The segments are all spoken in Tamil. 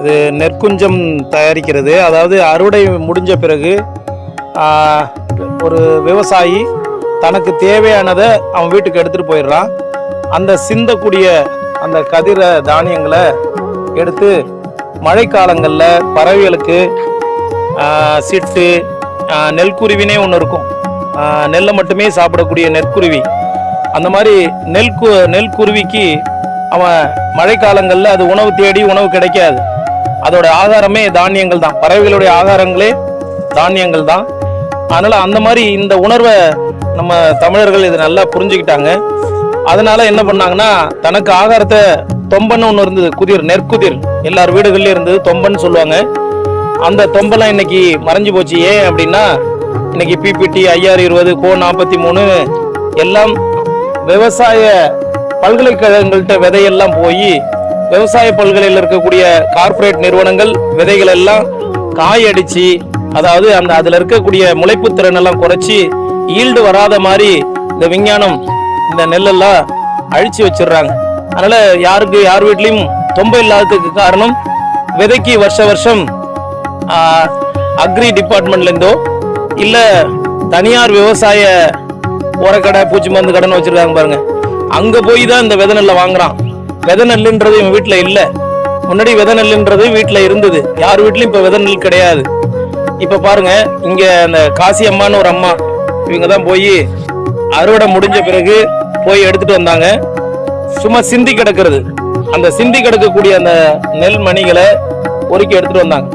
இது நெற்குஞ்சம் தயாரிக்கிறது. அதாவது அறுவடை முடிஞ்ச பிறகு ஒரு விவசாயி தனக்கு தேவையானதை அவன் வீட்டுக்கு எடுத்துகிட்டு போயிடுறான். அந்த சிந்தக்கூடிய அந்த கதிர தானியங்களை எடுத்து மழைக்காலங்களில் பறவைகளுக்கு சிட்டு நெல்குருவினே ஒன்று இருக்கும். நெல்லை மட்டுமே சாப்பிடக்கூடிய நெற்குருவி. அந்த மாதிரி நெல் கு நெல்குருவிக்கு அவன் மழைக்காலங்களில் அது உணவு தேடி உணவு கிடைக்காது. அதோட ஆகாரமே தானியங்கள் தான். பறவைகளுடைய ஆகாரங்களே தானியங்கள் தான். அதனால அந்த மாதிரி இந்த உணர்வை நம்ம தமிழர்கள் இது நல்லா புரிஞ்சுக்கிட்டாங்க. அதனால என்ன பண்ணாங்கன்னா தனக்கு ஆகாரத்தை தொம்பன்னு ஒன்று இருந்தது குதிர் நெற்குதிர். எல்லார் வீடுகள்லயும் இருந்தது தொம்பன்னு சொல்லுவாங்க. அந்த தொம்பெல்லாம் இன்னைக்கு மறைஞ்சு போச்சு. ஏன் அப்படின்னா இன்னைக்கு பிபிடி ஐஆர் இருபது கோ நாற்பத்தி மூணு எல்லாம் விவசாய பல்கலைக்கழகங்கள்கிட்ட விதையெல்லாம் போய் விவசாய பல்கலையில் இருக்கக்கூடிய கார்ப்பரேட் நிறுவனங்கள் விதைகள் எல்லாம் காயடிச்சு அதாவது அந்த அதில் இருக்கக்கூடிய முளைப்பு திறன் எல்லாம் குறைச்சி ஈல்டு வராத மாதிரி இந்த விஞ்ஞானம் இந்த நெல்லெல்லாம் அழிச்சு வச்சிடுறாங்க. அதனால யாருக்கு யார் வீட்லையும் தொம்ப இல்லாததுக்கு காரணம் விதைக்கு வருஷ வருஷம் அக்ரி டிபார்ட்மெண்ட்லேருந்தோ இல்லை தனியார் விவசாய உரக்கடை பூச்சி மருந்து கடைன்னு வச்சிருக்காங்க பாருங்க. அங்கே போய் தான் இந்த விதை நெல்லை வாங்குறான். விதை நெல்லுன்றது இவன் வீட்டில் இல்லை. முன்னாடி விதை நெல்லுன்றது வீட்டில் இருந்தது. யார் வீட்லையும் இப்போ விதை நெல் கிடையாது. இப்போ பாருங்க இங்கே அந்த காசி அம்மான்னு ஒரு அம்மா இவங்க தான் போய் அறுவடை முடிஞ்ச பிறகு போய் எடுத்துட்டு வந்தாங்க. சும்மா சிந்தி கிடக்கிறது. அந்த சிந்தி கிடக்கக்கூடிய அந்த நெல் மணிகளை பொறுக்கி எடுத்துட்டு வந்தாங்க.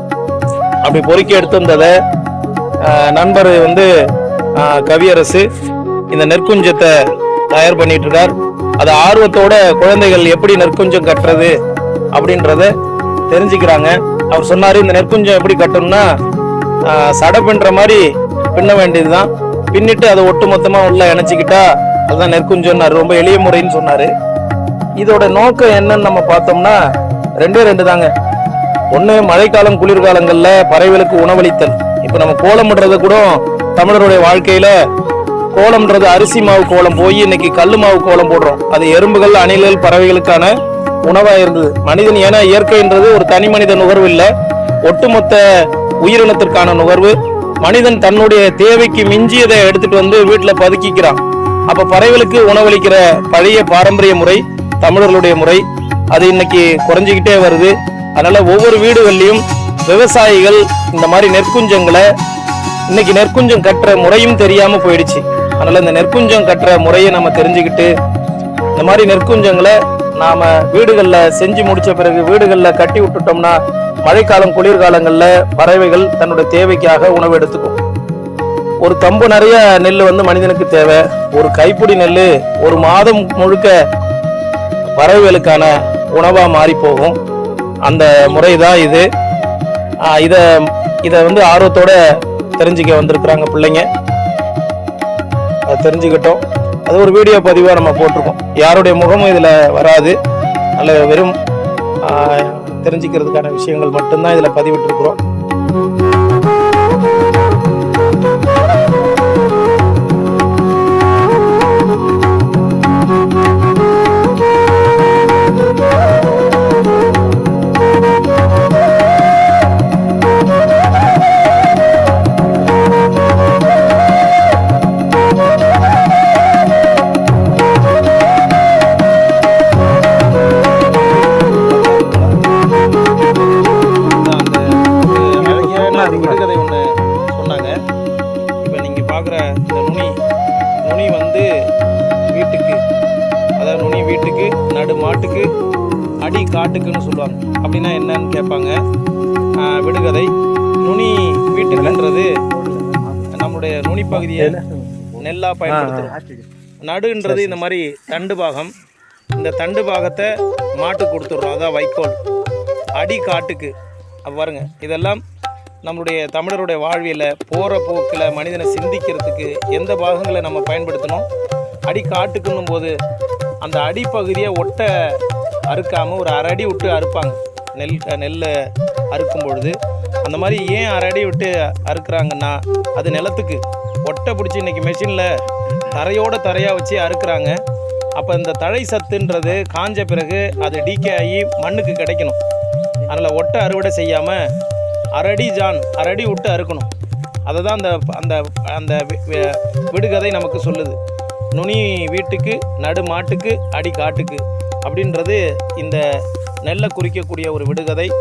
அப்படி பொறுக்கி எடுத்து வந்ததை நண்பர் வந்து கவியரசு இந்த நெற்குஞ்சத்தை தயார் பண்ணிட்டு இருக்கார். அது ஆர்வத்தோட குழந்தைகள் எப்படி நெற்குஞ்சம் கட்டுறது அப்படின்றத தெரிஞ்சுக்கிறாங்க. அவர் சொன்னார் இந்த நெற்குஞ்சம் எப்படி கட்டணும்னா ஆஹ், சடை பின்னுற மாதிரி பின்ன வேண்டியதுதான். பின்னிட்டு அதை ஒட்டு மொத்தமா உள்ள இணைச்சிக்கிட்டா அதுதான் நெற்குஞ்சம்னாரு ரொம்ப எளிய முறைன்னு சொன்னார். இதோட நோக்கம் என்னன்னு நம்ம பார்த்தோம்னா ரெண்டே ரெண்டு தாங்க ஒன்று மழைக்காலம் குளிர்காலங்களில் பறவைகளுக்கு உணவளித்தல். இப்போ நம்ம கோலம்ன்றது கூட தமிழருடைய வாழ்க்கையில கோலம்ன்றது அரிசி மாவு கோலம். போய் இன்னைக்கு கல் மாவு கோலம் போடுறோம். அது எறும்புகள் அணில்கள் பறவைகளுக்கான உணவா இருந்தது. மனிதன் ஏன்னா இயற்கைன்றது ஒரு தனி மனித நுகர்வு இல்லை. ஒட்டுமொத்த உயிரினத்திற்கான நுகர்வு. மனிதன் தன்னுடைய தேவைக்கு மிஞ்சியதை எடுத்துட்டு வந்து வீட்டில் பதுக்கிக்கிறான். அப்ப பறவைகளுக்கு உணவளிக்கிற பழைய பாரம்பரிய முறை தமிழர்களுடைய முறை அது இன்னைக்கு குறைஞ்சிக்கிட்டே வருது. அதனால ஒவ்வொரு வீடுகள்லயும் விவசாயிகள் இந்த மாதிரி நெற்குஞ்சங்களை இன்னைக்கு நெற்குஞ்சம் கட்டுற முறையும் தெரியாம போயிடுச்சு. அதனால் இந்த நெற்குஞ்சம் கட்டுற முறையை நம்ம தெரிஞ்சுக்கிட்டு இந்த மாதிரி நெற்குஞ்சங்களை நாம் வீடுகளில் செஞ்சு முடித்த பிறகு வீடுகளில் கட்டி விட்டுட்டோம்னா மழைக்காலம் குளிர்காலங்களில் பறவைகள் தன்னுடைய தேவைக்காக உணவு எடுத்துக்கும். ஒரு தம்பு நிறைய நெல் வந்து மனிதனுக்கு தேவை. ஒரு கைப்பிடி நெல் ஒரு மாதம் முழுக்க பறவைகளுக்கான உணவாக மாறி போகும் அந்த முறை தான் இது இதை இதை வந்து ஆர்வத்தோட தெரிஞ்சுக்க வந்திருக்கிறாங்க பிள்ளைங்க. அதை தெரிஞ்சுக்கிட்டோம். அது ஒரு வீடியோ பதிவாக நம்ம போட்டிருக்கோம். யாருடைய முகமும் இதில் வராது. அதில் வெறும் தெரிஞ்சுக்கிறதுக்கான விஷயங்கள் மட்டும்தான் இதில் பதிவிட்டிருக்கிறோம். விடுகதை ஒன்று சொன்னாங்க. இப்போ நீங்கள் பார்க்குற இந்த நுனி நுனி வந்து வீட்டுக்கு அதாவது நுனி வீட்டுக்கு நடு மாட்டுக்கு அடி காட்டுக்குன்னு சொல்லுவாங்க. அப்படின்னா என்னன்னு கேட்பாங்க. விடுகதை. நுனி வீட்டுக்குன்றது நம்முடைய நுனி பகுதியை நெல்லா பயன்படுத்துகிறோம் நடுன்றது இந்த மாதிரி தண்டு பாகம். இந்த தண்டு பாகத்தை மாட்டுக்கு கொடுத்துட்றோம். அதான் வைக்கோல். அடி காட்டுக்கு. பாருங்க இதெல்லாம் நம்மளுடைய தமிழருடைய வாழ்வியில் போகிற போக்கில் மனிதனை சிந்திக்கிறதுக்கு எந்த பாகங்களை நம்ம பயன்படுத்தணும்? அடி காட்டுக்குன்னும் போது அந்த அடிப்பகுதியை ஒட்ட அறுக்காமல் ஒரு அரை அடி விட்டு அறுப்பாங்க. நெல் நெல்லை அறுக்கும் பொழுது. அந்த மாதிரி ஏன் அரை அடி விட்டு அறுக்குறாங்கன்னா அது நிலத்துக்கு. ஒட்டை பிடிச்சி இன்றைக்கி மெஷினில் தரையோட தரையாக வச்சு அறுக்குறாங்க. அப்போ இந்த தழை சத்துன்றது காஞ்ச பிறகு அது டீக்கே ஆகி மண்ணுக்கு கிடைக்கணும். அதனால் ஒட்டை அறுவடை செய்யாமல் அரடி ஜான் அரடி விட்டு அறுக்கணும். அதை தான் அந்த அந்த அந்த வி- விடுகதை நமக்கு சொல்லுது. நுனி வீட்டுக்கு நடு மாட்டுக்கு அடி காட்டுக்கு அப்படின்றது இந்த நெல்லை குறிக்கக்கூடிய ஒரு விடுகதை.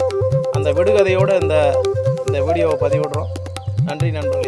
அந்த விடுகதையோடு இந்த இந்த வீடியோவை பதிவிடுறோம். நன்றி நண்பர்கள்.